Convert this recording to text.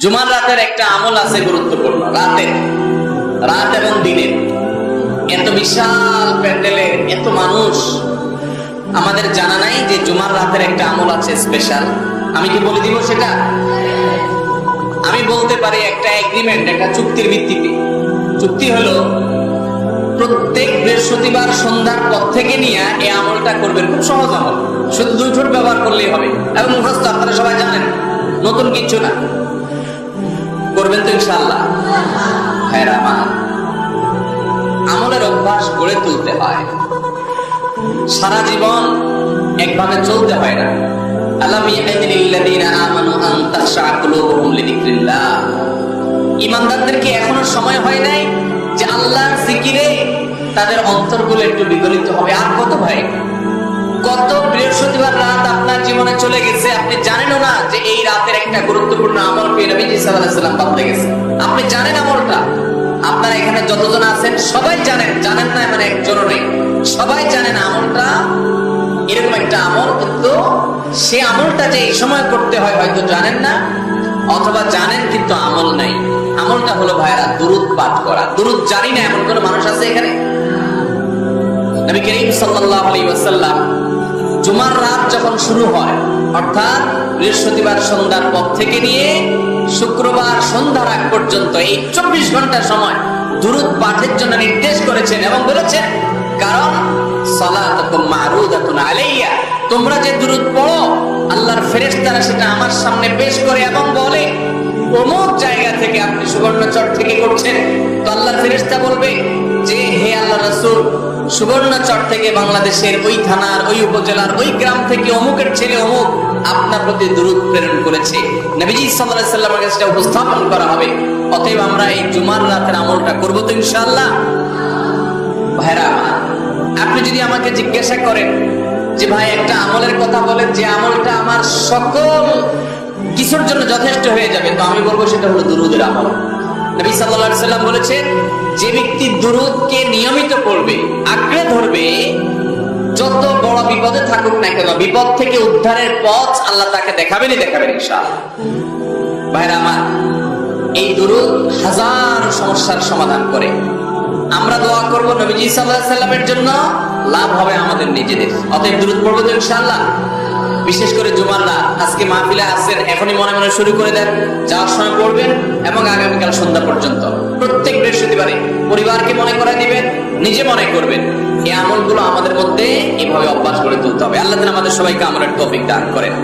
জুমার রাতের একটা আমল আছে গুরুত্বপূর্ণ রাতের রাত এবং দিনের এত বিশাল প্যান্ডেলে এত মানুষ। আমাদের জানা নাই যে জুমার রাতের একটা আমল আছে স্পেশাল আমি কি বলে দিব সেটা? আমি বলতে পারি একটা এগ্রিমেন্ট একটা চুক্তির ভিত্তিতে। চুক্তি হলো, প্রত্যেক বৃহস্পতিবার সন্ধ্যার পর থেকে নিয়ে এই আমলটা করবেন। খুব সহজ আমল। শুধু দুই ঠোঁট ব্যবহার করলেই হবে। এবং মুখস্থ, আপনারা সবাই জানেন, নতুন কিছু না। করবেন তো ইনশাল্লাহ হ্যাঁ আমার আমলের অভ্যাস গড়ে তুলতে হয়। সারা জীবন একভাবে চলতে হয় না। ইমানদারদেরকে এখনও সময় হয় নাই যে আল্লাহর জিকিরে তাদের অন্তরগুলো একটু বিগলিত হবে। আর কত ভাই কত বৃহস্পতিবার রাত আপনার জীবনে চলে গেছে, আপনি জানেনও না যে এই রাতের একটা গুরুত্বপূর্ণ আমল পেয়ে আলাইহি সাল্লাম বদলে গেছে আপনি জানেন আমলটা? আপনারা এখানে যতজন আছেন, সবাই জানেন জানেন না মানে একজনও নেই। সবাই জানেন আমলটা এরকম একটা আমল, কিন্তু সে আমলটা যে এই সময় করতে হয়, হয়তো জানেন না, অথবা জানেন কিন্তু আমল নাই। আমলটা হলো ভাইরা দুরুদ পাঠ করা। দুরুদ জানি না এমন কোন মানুষ আছে এখানে? নবী করিম সাল্লাল্লাহু আলাইহি ওয়াসাল্লাম জুমার রাত যখন শুরু হয়, অর্থাৎ বৃহস্পতিবার সন্ধ্যার পর থেকে নিয়ে শুক্রবার সন্ধ্যার আগ পর্যন্ত এই চব্বিশ ঘণ্টা সময় দুরুদ পাঠের জন্য নির্দেশ করেছেন এবং বলেছেন, কারণ আলাইয়া, তোমরা যে দুরুদ পড়ো, আল্লাহর ফেরেশতারা সেটা আমার সামনে পেশ করে এবং বলে, অমুক জায়গা থেকে আপনি সুবর্ণচর থেকে করছেন। তো আল্লাহর ফেরেশতা বলবে যে, হে আল্লাহ রাসূল সুবর্ণচর থেকে বাংলাদেশের ওই থানার, ওই উপজেলার, ওই গ্রাম থেকে অমুকের ছেলে অমুক আপনার প্রতি দূরত প্রেরণ করেছে। নবীজি সাল্লামের কাছে উপস্থাপন করা হবে। অতএব আমরা এই জুমার রাতের আমলটা করব তো ইনশাআল্লাহ। ভাইরা, আপনি যদি আমাকে জিজ্ঞাসা করেন যে ভাই, একটা আমলের কথা বলেন যে আমলটা আমার সকল কিছুর জন্য যথেষ্ট হয়ে যাবে, তো আমি বলব সেটা হলো দুরুদের আমল। নবী বলেছেন, যে ব্যক্তি নিয়মিত আঁকড়ে ধরবে, যত বড় বিপদে থাকুক না কেন, বিপদ থেকে উদ্ধারের পথ আল্লাহ তাকে দেখাবেনই দেখাবেন ইনশাআল্লাহ। ভাইরা আমার, এই হাজার সমস্যার সমাধান করে। আমরা দোয়া করব নবীজি সাল্লামের জন্য, লাভ হবে আমাদের নিজেদের। অতএব দুরুদ পড়ব তো ইনশাআল্লাহ। বিশেষ করে জুমার আজকে মাহফিলে আসছেন, এখনই মনে মনে শুরু করে দেন, যাওয়ার সময় পড়বেন এবং আগামীকাল সন্ধ্যা পর্যন্ত। প্রত্যেক বৃহস্পতিবারে পরিবারকে মনে করে দিবেন, নিজে মনে করবেন। এই আমলগুলো আমাদের মধ্যে এভাবে অভ্যাস করে তুলতে হবে। আল্লাহ আমাদের সবাইকে আমলের তৌফিক দান করেন।